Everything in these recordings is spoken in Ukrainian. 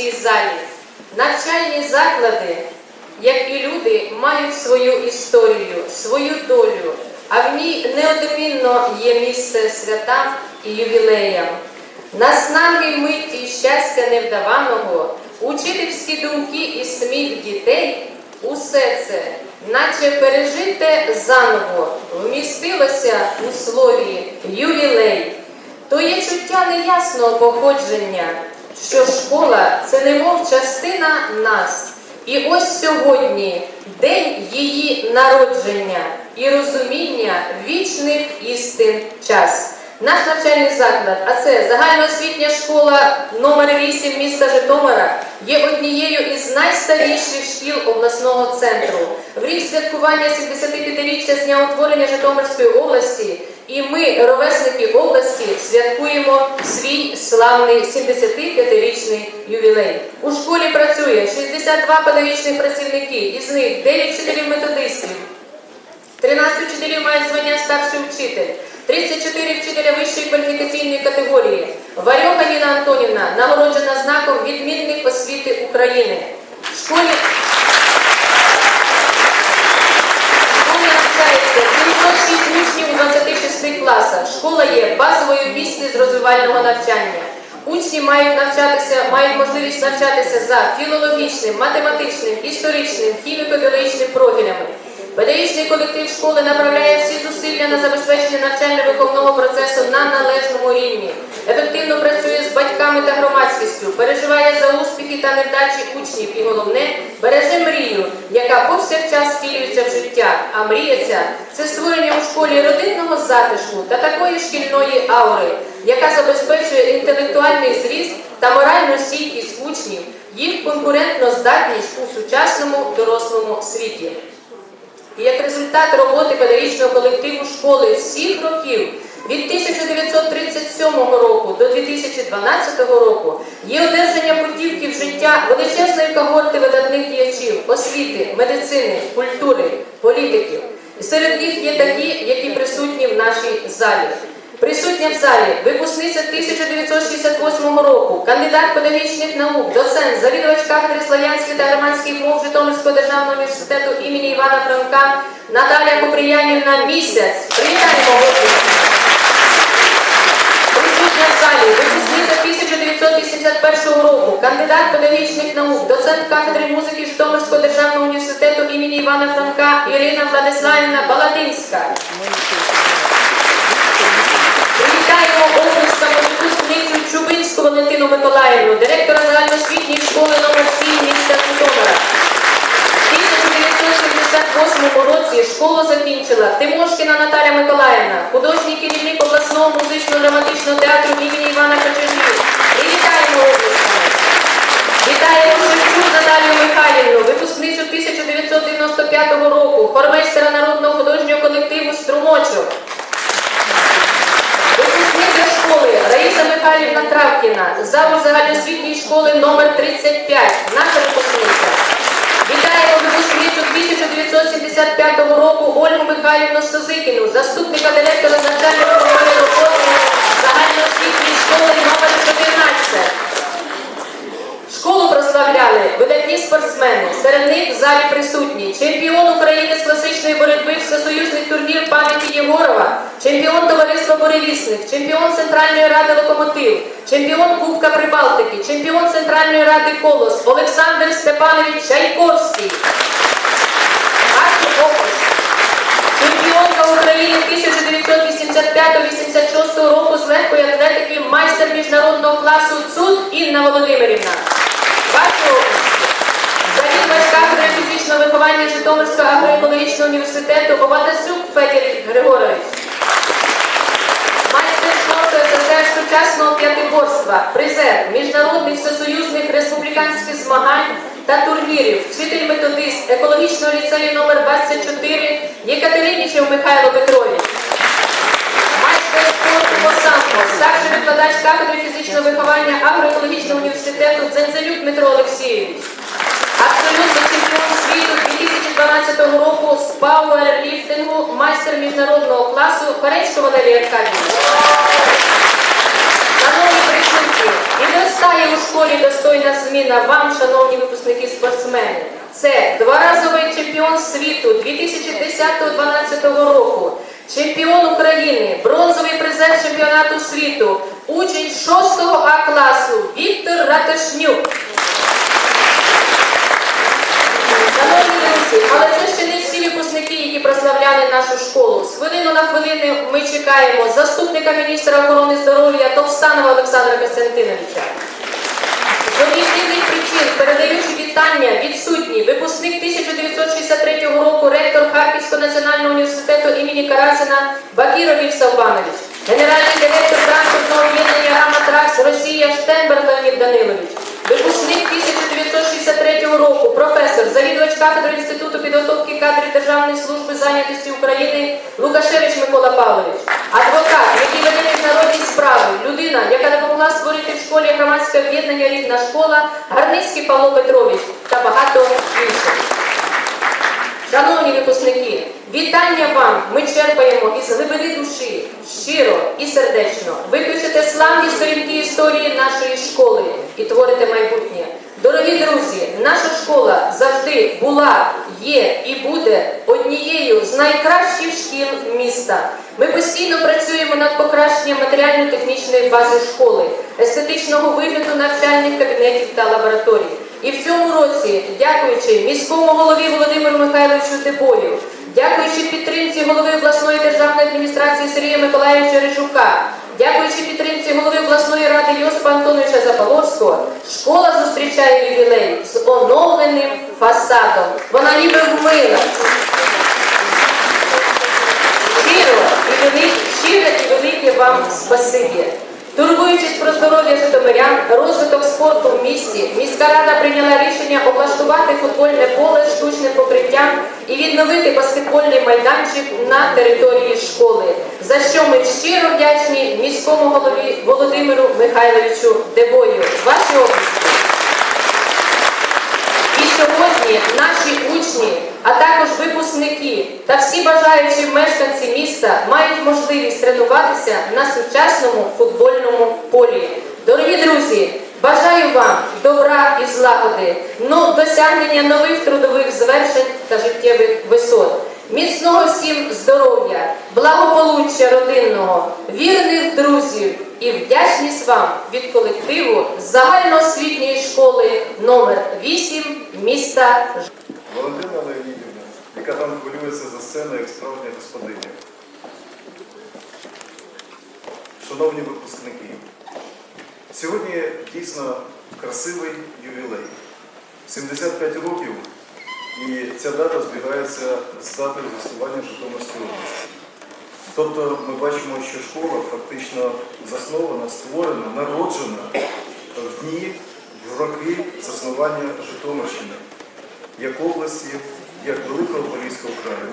цій залі. Навчальні заклади, як і люди, мають свою історію, свою долю, а в ній неодмінно є місце святам і ювілеям. Наснаги миті щастя невдаваного, учительські думки і сміх дітей, усе це, наче пережите заново, вмістилося у слові ювілей. То є чуття неясного походження, що школа це немов частина нас. І ось сьогодні день її народження і розуміння вічних істин час. Наш навчальний заклад, а це загальноосвітня школа номер 8 міста Житомира, є однією із найстаріших шкіл обласного центру. В рік святкування 75-річчя з дня утворення Житомирської області, і ми, ровесники області, святкуємо свій славний 75-річний ювілей. У школі працює 62 педагогічних працівники, із них 9 вчителів-методистів, 13 вчителів мають звання старший вчитель, 34 вчителя вищої кваліфікаційної категорії. Варьока Ніна Антонівна нагороджена знаком відмінник освіти України. В школі 26 учнів у 26 класах. Школа є базовою місці з розвивального навчання. Учні мають навчатися, мають можливість навчатися за філологічним, математичним, історичним, хіміко-біологічним профілями. Педагогічний колектив школи направляє всі зусилля на забезпечення навчально-виховного процесу на належному рівні. Ефективно працює з батьками та громадськістю, переживає за успіхи та невдачі учнів і головне береже мрію, яка повсякчас втілюється в життя. А мрія ця – це створення у школі родинного затишку та такої шкільної аури, яка забезпечує інтелектуальний зріст та моральну стійкість учнів, їх конкурентну здатність у сучасному дорослому світі. І як результат роботи педагогічного колективу школи всіх років від 1937 року до 2012 року є одержання путівки в життя величезної когорти видатних діячів освіти, медицини, культури, політиків. І серед них є такі, які присутні в нашій залі. Присутня в залі випускниця 1968 року, кандидат педагогічних наук, доцент, завідувач кафедри слав'янських та германських мов Житомирського державного університету імені Івана Франка Наталія Куприянівна місяць. Привітаємо. Присутня в залі випускниця 1981 року, кандидат педагогічних наук, доцент кафедри музики Житомирського державного університету імені Івана Франка Ірина Владиславівна Баладинська. Привітаємо обласками випускницю Валентину Миколаївну, директора загальноосвітньої школи номер 7 міста Житомира. В 1978 році школу закінчила Тимошкіна Наталя Миколаївна, художній керівник обласного музично-драматичного театру імені Івана Кочергів. Привітаємо обласними! Вітаємо Шевчук Наталію Михайлівну, випускницю 1995 року, хормейстера народного художнього колективу Струмочок. Школи Раїса Михайлівна Травкіна, завуч загальноосвітньої школи номер 35, наша випускниця. Вітаємо випускницю 1975 року Ольгу Михайлівну Созикіну, заступника директора навчально-виховної роботи загальноосвітньої школи номер 14. Школу прославляли видатні спортсмени. Серед них в залі присутні чемпіон України з класичної боротьби всесоюзний турнір пам'яті Єгорова, чемпіон товариства Буревісник, чемпіон Центральної ради Локомотив, чемпіон Кубка Прибалтики, чемпіон Центральної ради Колос Олександр Степанович Чайковський. Чемпіонка України 1985-86 року з легкої атлетики, майстер міжнародного класу ЦУД Інна Володимирівна. Області. Завідувач кафедри фізичного виховання Житомирського агроекологічного університету Оватасюк Федір Григорович. Майстер спорту СССР сучасного п'ятиборства, призер міжнародних всесоюзних республіканських змагань та турнірів, вчитель методист екологічного ліцею номер 24 Єкатеринічев Михайло Петрович. Майстер спорту по самбо, старший викладач кафедри фізичного виховання агроекологічного університету Дзензелюк Дмитро Олексійович. Абсолютний чемпіон світу 2012 року з пауерліфтингу, майстер міжнародного класу Харечко Валерій Аркадійович. Шановні присутні, відростає у школі достойна зміна вам, шановні випускники спортсмени. Це дворазовий чемпіон світу 2010-2012 року, чемпіон України, бронзовий призер чемпіонату світу, учень 6 А класу Віктор Ратошнюк. Шановні друзі, але це ще не всі випускники, які прославляли нашу школу. З хвилину на хвилину ми чекаємо заступника міністра охорони здоров'я Товстанова Олександра Костянтиновича. З об'єктивних причин, передаючи вітання, відсутній випускник 1963 року, ректор Харківського національного університету імені Карасина Бакіров Іль Савбанович, генеральний директор транспортного об'єднання Рама Тракс Росія Штенберг Леонід Данилович, випускник 1963 року, професор, завідувач кафедри Інституту підготовки Державної служби зайнятості України Лукашевич Микола Павлович, адвокат, який веде міжнародні справи, людина, яка допомогла створити в школі громадське об'єднання Рідна школа, Гарницький Павло Петрович та багато інших. Шановні випускники, вітання вам ми черпаємо із глибини душі, щиро і сердечно. Ви пишете славні сторінки історії нашої школи і творите майбутнє. Дорогі друзі, наша школа завжди була, є і буде однією з найкращих шкіл міста. Ми постійно працюємо над покращенням матеріально-технічної бази школи, естетичного вигляду навчальних кабінетів та лабораторій. І в цьому році, дякуючи міському голові Володимиру Михайловичу Дебою, дякуючи підтримці голови обласної державної адміністрації Сергія Миколаївича Рижука, дякуючи підтримці голови обласної ради Йосипа Антоновича Запорозького, школа зустрічає ювілей з оновленим фасадом. Вона ніби вмила. Щиро і велике, щире і велике вам спасибі. Турбуючись про здоров'я житомирян, розвиток спорту в місті, міська рада прийняла рішення облаштувати футбольне поле з штучним покриттям і відновити баскетбольний майданчик на території школи, за що ми щиро вдячні міському голові Володимиру Михайловичу Дебою. Ваші області. І сьогодні наші учні, а також випускники та всі бажаючі мешканці міста мають можливість тренуватися на сучасному футбольному полі. Дорогі друзі, бажаю вам добра і злагоди, досягнення нових трудових звершень та життєвих висот. Міцного всім здоров'я, благополуччя родинного, вірних друзів і вдячність вам від колективу загальноосвітньої школи номер 8 міста Леонідівна, яка там хвилюється за сценою як справжня господиня. Шановні випускники, сьогодні дійсно красивий ювілей. 75 років І ця дата збігається з датою заснування Житомирської області. Тобто ми бачимо, що школа фактично заснована, створена, народжена в дні, в роки заснування Житомирщини як області, як Великого Поліського краю.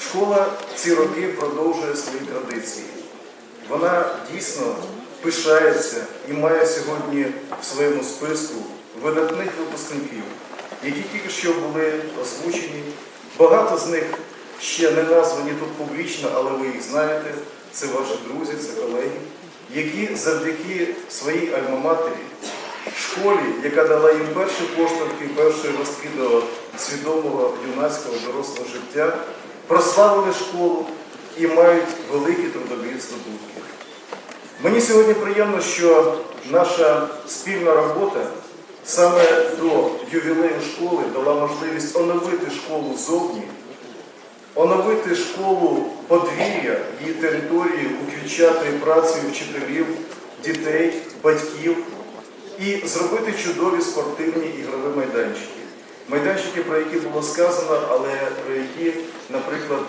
Школа ці роки продовжує свої традиції. Вона дійсно пишається і має сьогодні в своєму списку видатних випускників, які тільки що були озвучені. Багато з них ще не названі тут публічно, але ви їх знаєте. Це ваші друзі, це колеги, які завдяки своїй альма-матері, школі, яка дала їм перші поштовхи, перші ростки до свідомого юнацького дорослого життя, прославили школу і мають великі трудові здобутки. Мені сьогодні приємно, що наша спільна робота саме до ювілею школи дала можливість оновити школу зовні, оновити школу подвір'я, її території, уквічати працею вчителів, дітей, батьків і зробити чудові спортивні ігрові майданчики. Майданчики, про які було сказано, але про які, наприклад,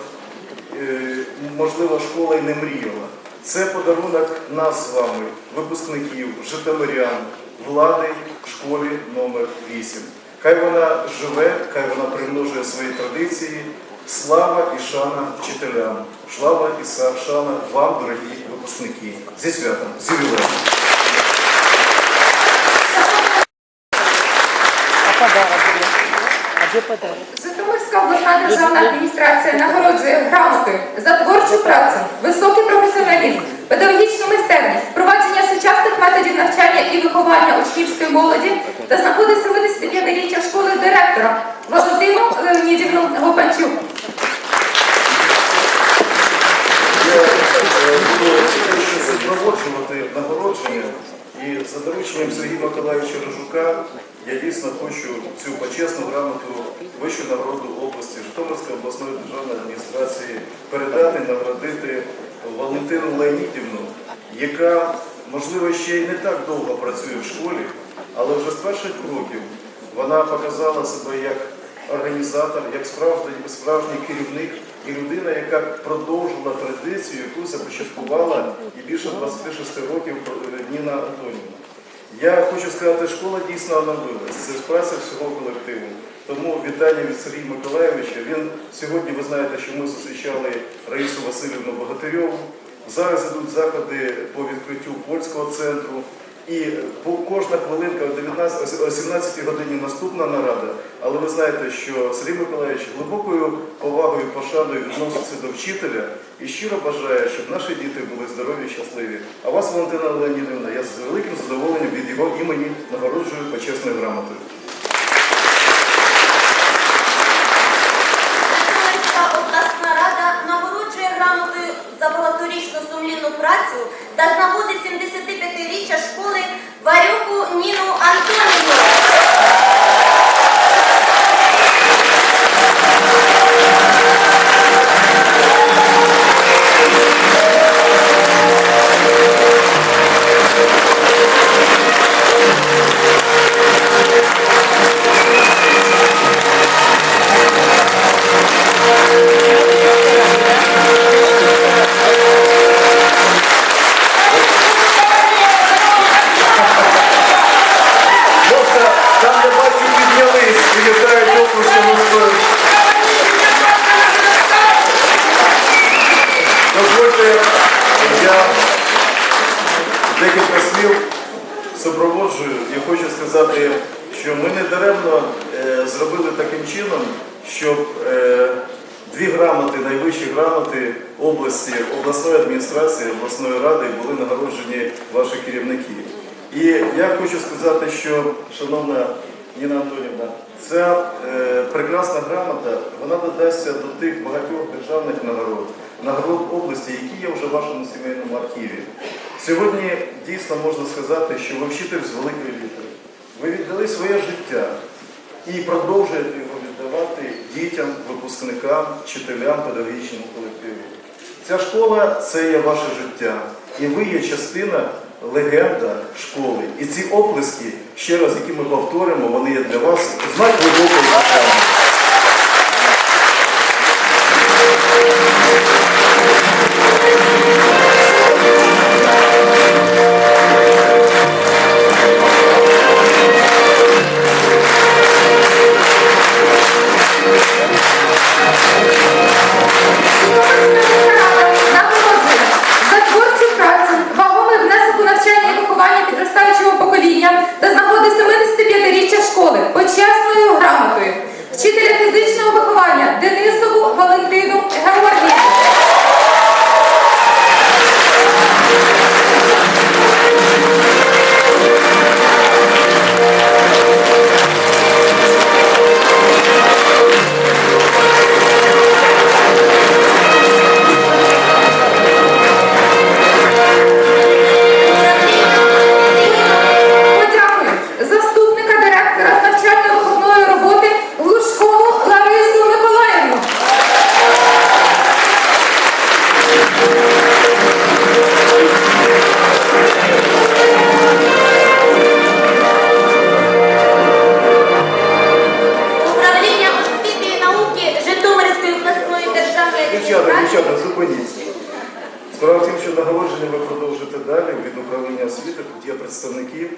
е, можливо, школа і не мріяла. Це подарунок нас з вами, випускників, житомирян, влади в школі номер 8. Хай вона живе, хай вона примножує свої традиції. Слава і шана вчителям, слава і шана вам, дорогі випускники. Зі святом, з ювілеєм. Житомирська обласна державна адміністрація нагороджує грамотою за творчу працю, високий професіоналізм, педагогічну майстерність, впровадження сучасних методів навчання і виховання учнівської молоді та знаходить 75-річчя школи директора Валентину Леонідівну Гопанчук. Я е, буду ще супроводжувати нагородження і за дорученням Сергія Миколаївича Рожука я дійсно хочу цю почесну грамоту вищу нагороду області Житомирської обласної державної адміністрації передати, наградити Валентину Леонідівну, яка, можливо, ще й не так довго працює в школі, але вже з перших кроків вона показала себе як організатор, як справжній, справжній керівник і людина, яка продовжила традицію, яку започаткувала і більше 26 років е, Ніна Антонівна. Я хочу сказати, школа дійсно оновилась. Це праця всього колективу. Тому вітання від Сергія Миколаєвича. Він сьогодні, ви знаєте, що ми зустрічали Раїсу Васильівну Богатирьову. Зараз ідуть заходи по відкриттю польського центру. І кожна хвилинка о 19, о 17 годині наступна нарада. Але ви знаєте, що Сергій Миколаївич глибокою повагою і пошаною відноситься до вчителя і щиро бажає, щоб наші діти були здорові і щасливі. А вас, Валентина Леонідівна, я з великим задоволенням від його імені нагороджую почесною грамотою за багаторічну сумлінну працю та з нагоди 75-річчя школи വരൂ декілька слів супроводжую і хочу сказати, що ми не даремно е, зробили таким чином, щоб е, дві грамоти, найвищі грамоти області, обласної адміністрації, обласної ради були нагороджені ваші керівники. І я хочу сказати, що, шановна Ніна Антонівна, ця е, прекрасна грамота, вона додасться до тих багатьох державних нагород, нагород області, які є вже в вашому сімейному архіві. Сьогодні дійсно можна сказати, що ви вчитель з великої літери. Ви віддали своє життя і продовжуєте його віддавати дітям, випускникам, вчителям, педагогічному колективу. Ця школа це є ваше життя, і ви є частина легенда школи. І ці оплески, ще раз, які ми повторимо, вони є для вас знак глибокої пошани. Дівчата, дівчата, зупиніться. Справа в тім, що нагородження ви продовжите далі від управління освіти, тут є представники.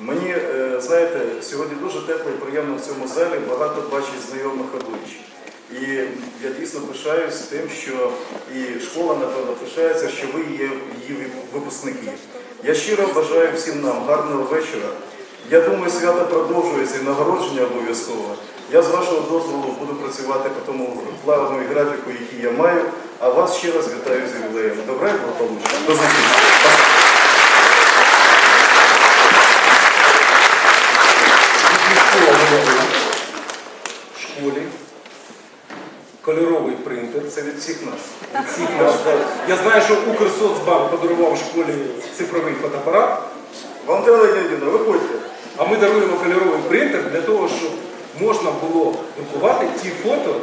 Мені, е, знаєте, сьогодні дуже тепло і приємно в цьому залі, багато бачить знайомих облич. І я дійсно пишаюсь тим, що і школа, напевно, пишається, що ви є її випускники. Я щиро бажаю всім нам гарного вечора. Я думаю, свято продовжується і нагородження обов'язково. Я з вашого дозволу буду працювати по тому плавному графіку, який я маю. А вас ще раз вітаю з ювілеєм. Добре, благополуччя. До зустрічі. в школі. Кольоровий принтер. Це від всіх нас. від всіх да. Я знаю, що Укрсоцбанк подарував школі цифровий фотоапарат, Валентина Леонідівна, виходьте. А ми даруємо кольоровий принтер для того, щоб можна було друкувати ті фото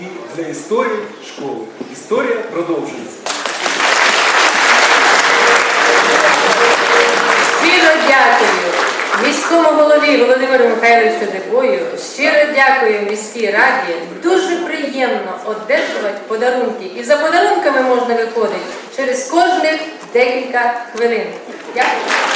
і для історії школи. Історія продовжується. Щиро дякую міському голові Володимиру Михайловичу Дебою. Щиро дякую міській раді. Дуже приємно одержувати подарунки. І за подарунками можна виходити через кожних декілька хвилин. Дякую.